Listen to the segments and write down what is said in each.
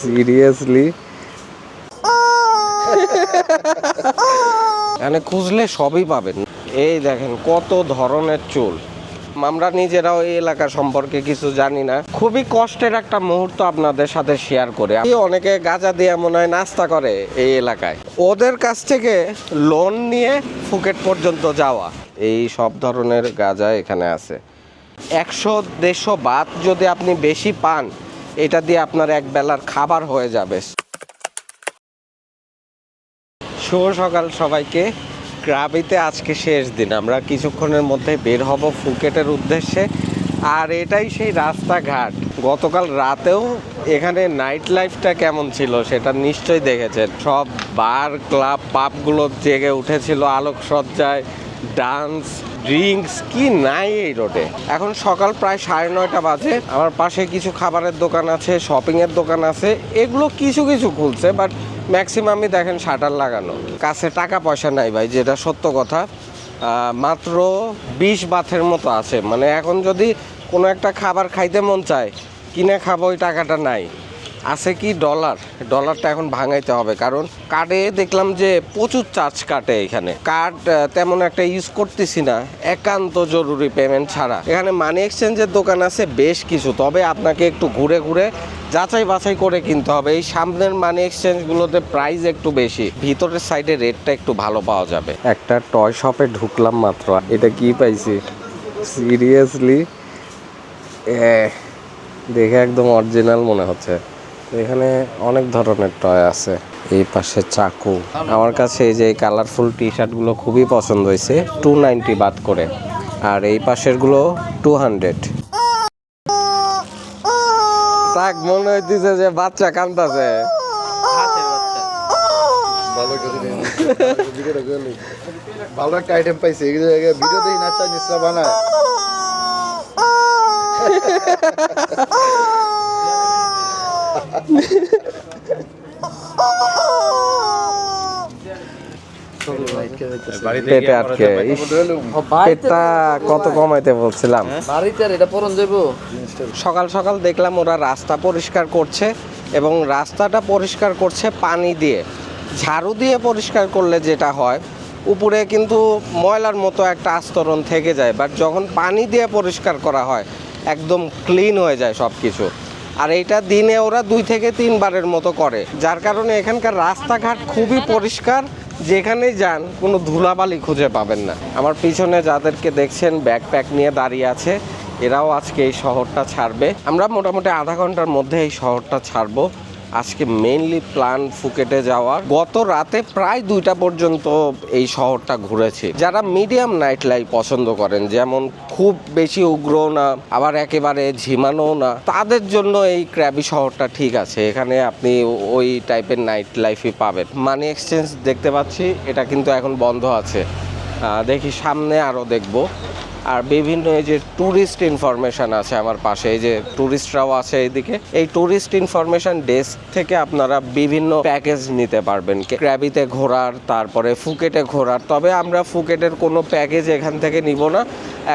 Seriously এখানে খুঁজলে সবই পাবেন। এই দেখেন কত ধরনের চুল। আমরা নিজেরাও এই এলাকা সম্পর্কে কিছু জানি না। খুবই কষ্টের একটা মুহূর্ত আপনাদের সাথে শেয়ার করে। অনেকে গাঁজা দিয়ে মনে হয় নাস্তা করে এই এলাকায়। ওদের কাছ থেকে লোন নিয়ে ফুকেট পর্যন্ত যাওয়া। এই সব ধরনের গাঁজা এখানে আছে। একশো দেড়শো বাত যদি আপনি বেশি পান এটা দিয়ে আপনার এক বেলার খাবার হয়ে যাবে। শুভ সকাল সবাইকে। গ্রাবিতে আজকে শেষ দিন। আমরা কিছুক্ষণের মধ্যে বের হব ফুকেটের উদ্দেশ্যে। আর এটাই সেই রাস্তাঘাট। গতকাল রাতেও এখানে নাইট লাইফটা কেমন ছিল সেটা নিশ্চয়ই দেখেছেন। সব বার ক্লাব পাবগুলো জেগে উঠেছিল আলোকসজ্জায়। ডান্স, ড্রিঙ্কস, কি নাই এই রোডে। এখন সকাল প্রায় সাড়ে নয়টা বাজে। আমার পাশে কিছু খাবারের দোকান আছে, শপিংয়ের দোকান আছে। এগুলো কিছু কিছু খুলছে বাট ম্যাক্সিমামই দেখেন শাটার লাগানো। কাছে টাকা পয়সা নাই ভাই, যেটা সত্য কথা। মাত্র বিশ বাথের মতো আছে। মানে এখন যদি কোনো একটা খাবার খাইতে মন চায়, কিনে খাব, ওই টাকাটা নাই। আছে কি ডলার ডলারটা এখন ভাঙাইতে হবে, কারণ কার্ডে দেখলাম যে প্রচুর চার্জ কাটে এখানে। কার্ড তেমন একটা ইউজ করতেছি না, একান্ত জরুরি পেমেন্ট ছাড়া। এখানে মানি এক্সচেঞ্জের দোকান আছে বেশ কিছু, তবে আপনাকে একটু ঘুরে ঘুরে যাচাই বাছাই করে কিনতে হবে। এই সামনের মানি এক্সচেঞ্জগুলোতে প্রাইস একটু বেশি, ভিতরের সাইডে রেটটা একটু ভালো পাওয়া যাবে। একটা টয় শপে ঢুকলাম মাত্র, এটা কি পাইছি? সিরিয়াসলি দেখে একদম অরিজিনাল মনে হচ্ছে। এখানে অনেক ধরনের টয় আছে। এই পাশে চাকু। আমার কাছে এই যে কালারফুল টি শার্টগুলো খুবই পছন্দ হয়েছে। টু নাইনটি বাদ করে। আর এই পাশেরগুলো টু হান্ড্রেড তাক মনে হইতেছে যে বাচ্চা কান্দাছে ভালো একটা আইটেম পাইছি। এই জায়গায় ভিডিও দেখি না চাইনিজরা বানায়। পেটে আটকে। পেটটা কত কমাইতে বলছিলাম। এটা পরন সকাল সকাল দেখলাম ওরা রাস্তা পরিষ্কার করছে এবং রাস্তাটা পরিষ্কার করছে পানি দিয়ে। ঝাড়ু দিয়ে পরিষ্কার করলে যেটা হয় উপরে কিন্তু ময়লার মতো একটা আস্তরণ থেকে যায় বাট যখন পানি দিয়ে পরিষ্কার করা হয় একদম ক্লিন হয়ে যায় সব কিছু আর এটা দিনে ওরা দুই থেকে তিনবারের মতো করে। যার কারণে এখানকার রাস্তাঘাট খুবই পরিষ্কার যেখানে যান কোনো ধুলাবালি খুঁজে পাবেন না। আমার পিছনে যাদেরকে দেখছেন ব্যাকপ্যাক নিয়ে দাঁড়িয়ে আছে, এরাও আজকে এই শহরটা ছাড়বে। আমরা মোটামুটি আধা ঘণ্টার মধ্যে এই শহরটা ছাড়বো। আজকে মেইনলি প্ল্যান ফুকেটে যাওয়া। গত রাতে প্রায় দুইটা পর্যন্ত এই শহরটা ঘুরেছি। যারা মিডিয়াম নাইট লাইফ পছন্দ করেন, যেমন খুব বেশি উগ্র না, আবার একেবারে ঝিমানো না, তাদের জন্য এই ক্র্যাবি শহরটা ঠিক আছে। এখানে আপনি ওই টাইপের নাইট লাইফই পাবেন। মানি এক্সচেঞ্জ দেখতে পাচ্ছি, এটা কিন্তু এখন বন্ধ আছে। দেখি সামনে আরও দেখব। আর বিভিন্ন এই যে ট্যুরিস্ট ইনফরমেশন আছে আমার পাশে, এই যে ট্যুরিস্টরাও আছে এইদিকে, এই ট্যুরিস্ট ইনফরমেশন ডেস্ক থেকে আপনারা বিভিন্ন প্যাকেজ নিতে পারবেন। ক্র্যাবিতে ঘোরার, তারপরে ফুকেটে ঘোরার, তবে আমরা ফুকেটের কোনো প্যাকেজ এখান থেকে নিব না।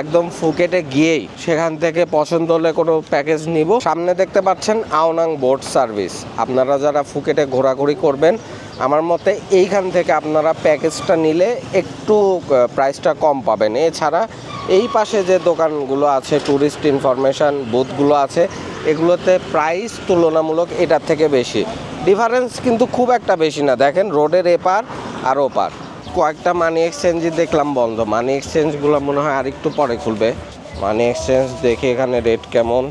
একদম ফুকেটে গিয়েই সেখান থেকে পছন্দ হলে কোনো প্যাকেজ নিব। সামনে দেখতে পাচ্ছেন আওনাং বোট সার্ভিস আপনারা যারা ফুকেটে ঘোরাঘুরি করবেন আমার মতে এইখান থেকে আপনারা প্যাকেজটা নিলে একটু প্রাইসটা কম পাবেন। এছাড়া এই পাশে যে দোকানগুলো আছে ট্যুরিস্ট ইনফরমেশন বুথগুলো আছে, এগুলোতে প্রাইস তুলনামূলক এটার থেকে বেশি। ডিফারেন্স কিন্তু খুব একটা বেশি না। দেখেন রোডের এপার আর ওপার। কয়েকটা মানি এক্সচেঞ্জই দেখলাম বন্ধ। মানি এক্সচেঞ্জগুলো মনে হয় আরেকটু পরে খুলবে। মানি এক্সচেঞ্জ দেখে এখানে রেট কেমন?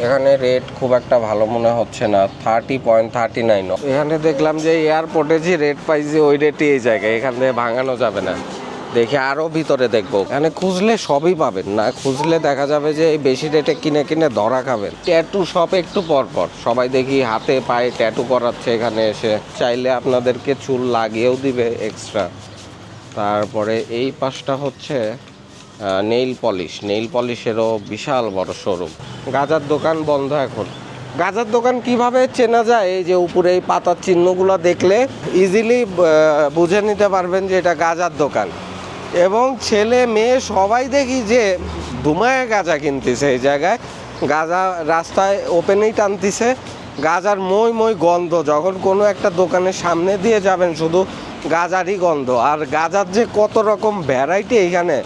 এখানে রেট খুব একটা ভালো মনে হচ্ছে না থার্টি পয়েন্ট থার্টি নাইন এখানে দেখলাম যে এয়ারপোর্টে যে রেট পাইছি ওই রেটই এই জায়গায়, এখান থেকে ভাঙানো যাবে না। দেখে আরও ভিতরে দেখব। এখানে খুঁজলে সবই পাবেন, না খুঁজলে দেখা যাবে যে এই বেশি রেটে কিনে কিনে ধরা খাবেন। ট্যাটু সব একটু পর পর, সবাই দেখি হাতে পায়ে ট্যাটু করাচ্ছে এখানে এসে। চাইলে আপনাদেরকে চুল লাগিয়েও দিবে এক্সট্রা তারপরে এই পাশটা হচ্ছে নেইল পলিশ। নেইল পলিশেরও বিশাল বড় শোরুম। গাজার দোকান বন্ধ এখন। গাজার দোকান কীভাবে চেনা যায়? এই যে উপরে এই পাতার চিহ্নগুলো দেখলে ইজিলি বুঝে নিতে পারবেন যে এটা গাজার দোকান। এবং ছেলে মেয়ে সবাই দেখি যে ধুমায় গাজা কিনতেছে এই জায়গায়। গাজা রাস্তায় ওপেনেই টানতেছে। গাজার মই মই গন্ধ, যখন কোনো একটা দোকানের সামনে দিয়ে যাবেন, শুধু গাজারই গন্ধ। আর গাজার যে কত রকম ভ্যারাইটি এইখানে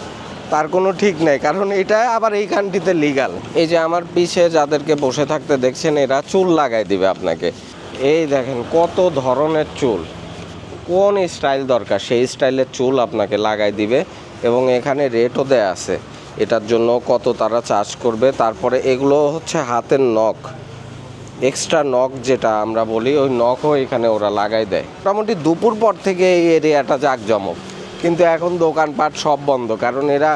তার কোনো ঠিক নেই, কারণ এটা আবার এই এইখানটিতে লিগাল এই যে আমার পিছে যাদেরকে বসে থাকতে দেখছেন, এরা চুল লাগাই দিবে আপনাকে। এই দেখেন কত ধরনের চুল। কোন স্টাইল দরকার? সেই স্টাইলের চুল আপনাকে লাগাই দিবে এবং এখানে রেটও দেয়া আছে। এটার জন্য কত তারা চার্জ করবে, তারপরে এগুলো হচ্ছে হাতের নখ। এক্সট্রা নখ যেটা আমরা বলি, ওই নখও এখানে ওরা লাগাই দেয়। মোটামুটি দুপুর পর থেকে এই এরিয়াটা জাঁকজমক। কিন্তু এখন দোকানপাট সব বন্ধ কারণ এরা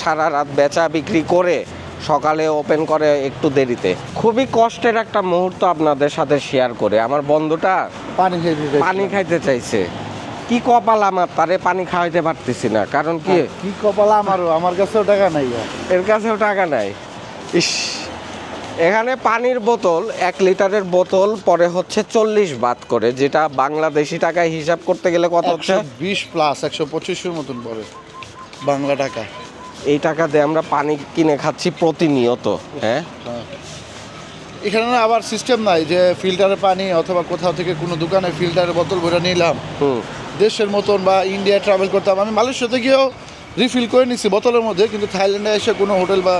সারা রাত বেচা বিক্রি করে সকালে ওপেন করে একটু দেরিতে। খুবই কষ্টের একটা মুহূর্ত আপনাদের সাথে শেয়ার করে। আমার বন্ধুটা পানি খেয়ে দিতে পানি খাইতে চাইছে। কি কপাল আমার? তারে পানি খাওয়াইতে পারতেছি না। কারণ কি? কি কপাল আমারও? আমার কাছেও টাকা নাই। এর কাছেও টাকা নাই। ইস। এখানে পানির বোতল এক লিটারের বোতল পরে হচ্ছে চল্লিশ বাদ করে যেটা বাংলাদেশি টাকায় হিসাব করতে গেলে কত হচ্ছে? বিশ প্লাস একশো পঁচিশের মতন পড়ে বাংলা টাকা। এই টাকা দিয়ে আমরা পানি কিনে খাচ্ছি প্রতিনিয়ত হ্যাঁ? এখানে না আবার সিস্টেম নাই যে ফিল্টারের পানি অথবা কোথাও থেকে কোনো দোকানে ফিল্টারের বোতল ভরে নিলাম। দেশের মতন বা ইন্ডিয়া ট্রাভেল করতাম আমি মালয়েশিয়াতে গিয়েও রিফিল করে নিছি বোতলের মধ্যে কিন্তু থাইল্যান্ডে এসে কোনো হোটেল বা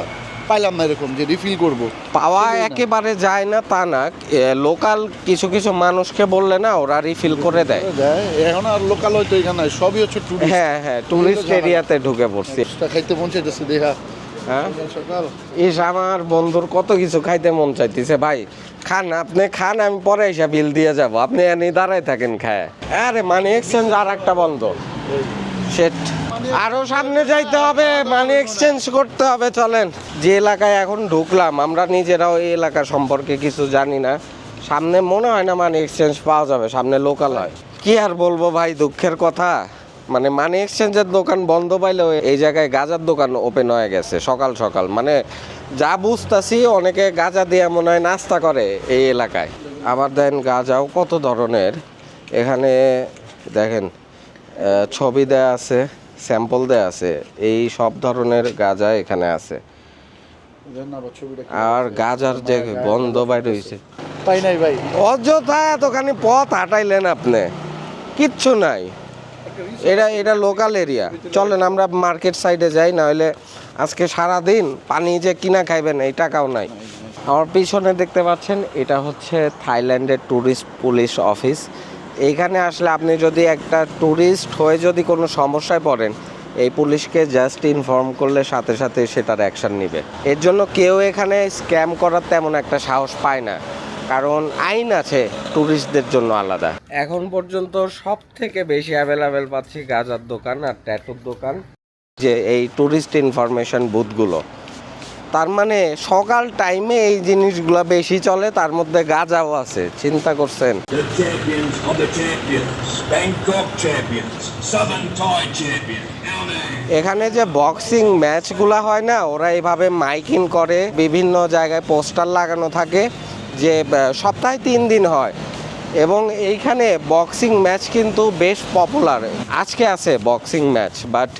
পাইলাম না এরকম যে রিফিল করব। পাওয়া একেবারে যায় না তা না। লোকাল কিছু কিছু মানুষকে বললে না ওরা রিফিল করে দেয়। এখন আর লোকাল হয়তো এখানে সবই হচ্ছে টুরিস্ট হ্যাঁ হ্যাঁ টুরিস্ট এরিয়াতে ঢুকে পড়ছি। খাইতে মন চাইতেছে দেখা হ্যাঁ? ইস আমার বন্ধুর কত কিছু খাইতে মন চাইতেছে ভাই। খান আপনি খান আমি পরে এসে বিল দিয়ে যাব। আপনি এনে দাঁড়াই থাকেন খায়। আরে মানি এক্সচেঞ্জ আর একটা বন্ধ সেট আরও সামনে যাইতে হবে মানি এক্সচেঞ্জ করতে হবে, চলেন। যে এলাকায় এখন ঢুকলাম, আমরা নিজেরাও এই এলাকা সম্পর্কে কিছু জানি না। সামনে মনে হয় না মানি এক্সচেঞ্জ পাওয়া যাবে, সামনে লোকাল হয়। কি আর বলব ভাই, দুঃখের কথা। মানে মানি এক্সচেঞ্জের দোকান বন্ধ পাইলেও এই জায়গায় গাজার দোকান ওপেন হয়ে গেছে, সকাল সকাল। মানে যা বুঝতাছি, অনেকে গাজা দিয়ে মনে হয় নাস্তা করে এই এলাকায়। আবার দেন গাজাও কত ধরনের। এখানে দেখেন ছবি দেয়া আছে। স্যাম্পল দেয়া আছে। এই সব ধরনের গাজা এখানে আছে। আর গাজার যে গন্ধ বাইর হয়েছে পাই নাই ভাই। অযথা এতখানি পথ হাঁটাইলেন আপনি। কিচ্ছু নাই। এটা এটা লোকাল এরিয়া চলেন আমরা মার্কেট সাইডে যাই না হলে আজকে সারা দিন পানি যে কিনা খাইবেন এই টাকাও নাই। আমার পিছনে দেখতে পাচ্ছেন এটা হচ্ছে থাইল্যান্ডের ট্যুরিস্ট পুলিশ অফিস এইখানে আসলে আপনি যদি একটা ট্যুরিস্ট হয়ে যদি কোনো সমস্যায় পড়েন, এই পুলিশকে জাস্ট ইনফর্ম করলে সাথে সাথে সেটার অ্যাকশন নিবে। এর জন্য কেউ এখানে স্ক্যাম করার তেমন একটা সাহস পায় না, কারণ আইন আছে ট্যুরিস্টদের জন্য আলাদা। এখন পর্যন্ত সব থেকে বেশি অ্যাভেলেবেল পাচ্ছি গাজার দোকান আর ট্যাটুর দোকান। যে এই ট্যুরিস্ট ইনফরমেশন বুথগুলো তার মানে সকাল টাইমে এই জিনিসগুলো বেশি চলে তার মধ্যে গাজাও আছে চিন্তা করছেন. এখানে যে বক্সিং ম্যাচগুলো হয় না ওরা এইভাবে মাইকিং করে বিভিন্ন জায়গায় পোস্টার লাগানো থাকে যে সপ্তাহে তিন দিন হয়। এবং এইখানে বক্সিং ম্যাচ কিন্তু বেশ পপুলার আজকে আছে বক্সিং ম্যাচ বাট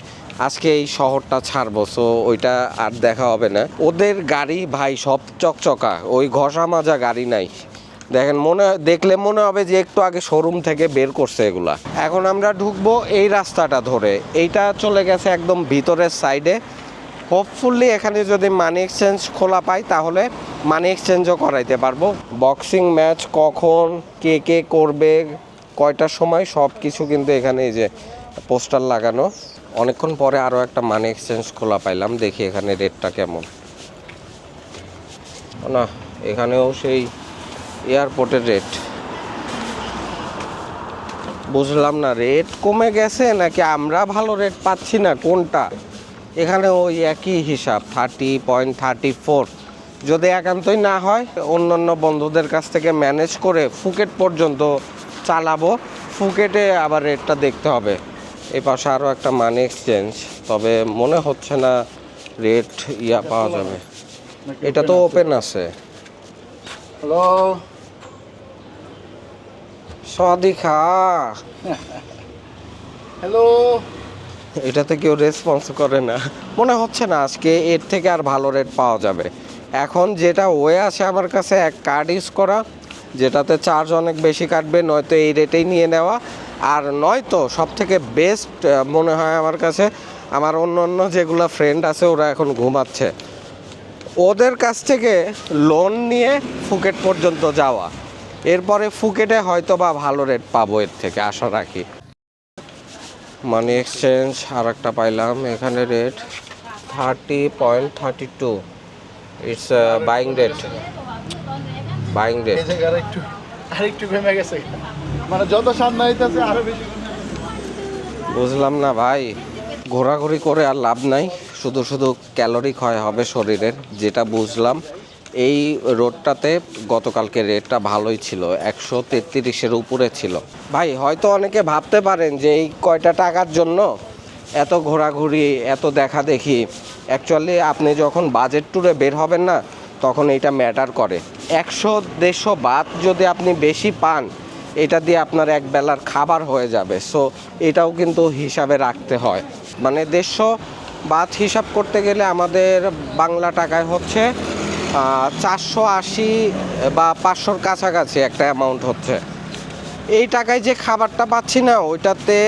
আজকে এই শহরটা ছাড়বো সো ওইটা আর দেখা হবে না। ওদের গাড়ি ভাই সব চকচকা, ওই ঘষা মাজা গাড়ি নাই। দেখেন, মনে দেখলে মনে হবে যে একটু আগে শোরুম থেকে বের করছে এগুলা। এখন আমরা ঢুকবো এই রাস্তাটা ধরে। এইটা চলে গেছে একদম ভিতরের সাইডে হোপফুলি এখানে যদি মানি এক্সচেঞ্জ খোলা পাই, তাহলে মানি এক্সচেঞ্জও করাইতে পারব। বক্সিং ম্যাচ কখন, কে কে করবে, কয়টার সময় সব কিছু কিন্তু এখানে এই যে পোস্টার লাগানো। অনেকক্ষণ পরে আরও একটা মানি এক্সচেঞ্জ খোলা পাইলাম, দেখি এখানে রেটটা কেমন। না, এখানেও সেই এয়ারপোর্টের রেট বুঝলাম না রেট কমে গেছে নাকি আমরা ভালো রেট পাচ্ছি না, কোনটা? এখানে ওই একই হিসাব থার্টি পয়েন্ট থার্টি ফোর যদি একান্তই না হয়, অন্যান্য বন্ধুদের কাছ থেকে ম্যানেজ করে ফুকেট পর্যন্ত চালাবো, ফুকেটে আবার রেটটা দেখতে হবে। এই পাশে আরও একটা মানি এক্সচেঞ্জ তবে মনে হচ্ছে না রেট ইয়া পাওয়া যাবে। এটা তো ওপেন আছে? হ্যালো সদিখা হ্যালো এটাতে কেউ রেসপন্স করে না। মনে হচ্ছে না আজকে এর থেকে আর ভালো রেট পাওয়া যাবে। এখন যেটা ওয়ে আছে আমার কাছে এক কার্ড ইউজ করা যেটাতে চার্জ অনেক বেশি কাটবে নয়তো এই রেটেই নিয়ে নেওয়া। আর নয়তো সব থেকে বেস্ট মনে হয় আমার কাছে, আমার অন্য অন্য যেগুলো ফ্রেন্ড আছে, ওরা এখন ঘুমাচ্ছে। ওদের কাছ থেকে লোন নিয়ে ফুকেট পর্যন্ত যাওয়া। এরপরে ফুকেটে হয়তো বা ভালো রেট পাবো এর থেকে, আশা রাখি। মানি এক্সচেঞ্জ আর একটা পাইলাম, এখানে rate thirty point thirty two it's buying rate buying rate আরেকটু কমে গেছে। মানে যত সামনে হইতেছে আরও বেশি। বুঝলাম না ভাই। ঘোরাঘুরি করে আর লাভ নাই। শুধু শুধু ক্যালোরি ক্ষয় হবে শরীরের, যেটা বুঝলাম। এই রোডটাতে গতকালকে রেটটা ভালোই ছিল, একশো তেত্রিশের উপরে ছিল। ভাই, হয়তো অনেকে ভাবতে পারেন যে এই কয়টা টাকার জন্য এত ঘোরাঘুরি, এত দেখা দেখি। অ্যাকচুয়ালি আপনি যখন বাজেট ট্যুরে বের হবেন না, তখন এইটা ম্যাটার করে। একশো দেড়শো বাদ যদি আপনি বেশি পান এটা দিয়ে আপনার এক বেলার খাবার হয়ে যাবে। সো এটাও কিন্তু হিসাবে রাখতে হয়। মানে দেড়শো বাদ হিসাব করতে গেলে আমাদের বাংলা টাকায় হচ্ছে চারশো আশি বা পাঁচশোর কাছাকাছি একটা অ্যামাউন্ট হচ্ছে। এই টাকায় যে খাবারটা পাচ্ছি না, ওইটাতে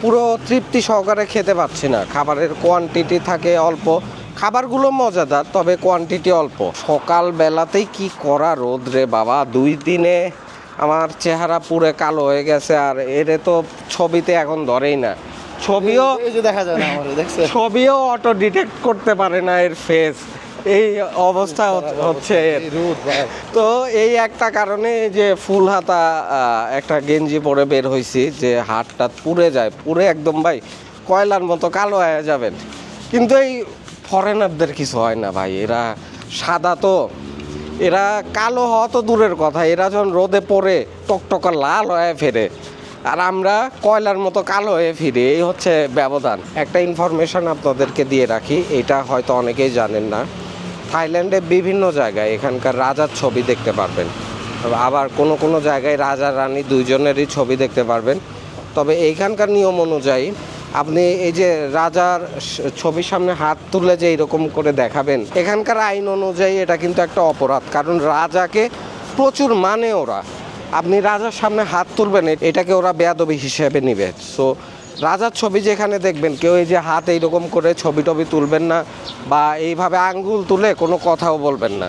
পুরো তৃপ্তি সহকারে খেতে পাচ্ছি না। খাবারের কোয়ান্টিটি থাকে অল্প। খাবারগুলো মজাদার, তবে কোয়ান্টিটি অল্প। সকাল বেলাতেই কি করা রোদ রে বাবা? দুই দিনে আমার চেহারা পুরো কালো হয়ে গেছে আর এরে তো ছবিতে এখন ধরেই না। ছবিও দেখা যায় না দেখছে? ছবিও অটো ডিটেক্ট করতে পারে না এর ফেস এই অবস্থা হচ্ছে- তো এই একটা কারণে যে ফুল হাতা একটা গেঞ্জি পরে বের হয়েছি যে হাতটা পুড়ে যায় পুড়ে একদম ভাই কয়লার মতো কালো হয়ে যাবেন। কিন্তু এই ফরেনারদের কিছু হয় না ভাই এরা সাদা তো এরা কালো হওয়া তো দূরের কথা, এরা যখন রোদে পড়ে টকটকা লাল হয়ে ফেরে, আর আমরা কয়লার মতো কালো হয়ে ফিরি, এই হচ্ছে ব্যবধান। একটা ইনফরমেশন আপনাদেরকে দিয়ে রাখি, এটা হয়তো অনেকেই জানেন না। থাইল্যান্ডে বিভিন্ন জায়গায় এখানকার রাজার ছবি দেখতে পারবেন। আবার কোনো কোনো জায়গায় রাজা রানী দুইজনেরই ছবি দেখতে পারবেন। তবে এইখানকার নিয়ম অনুযায়ী আপনি এই যে রাজার ছবির সামনে হাত তুলে যে এরকম করে দেখাবেন, এখানকার আইন অনুযায়ী এটা কিন্তু একটা অপরাধ। কারণ রাজাকে প্রচুর মানে ওরা। আপনি রাজার সামনে হাত তুলবেন এটাকে ওরা বেয়াদবি হিসেবে নিবে। সো রাজার ছবি যেখানে দেখবেন, কেউ এই যে হাত এইরকম করে ছবি টবি তুলবেন না, বা এইভাবে আঙ্গুল তুলে কোনো কথাও বলবেন না।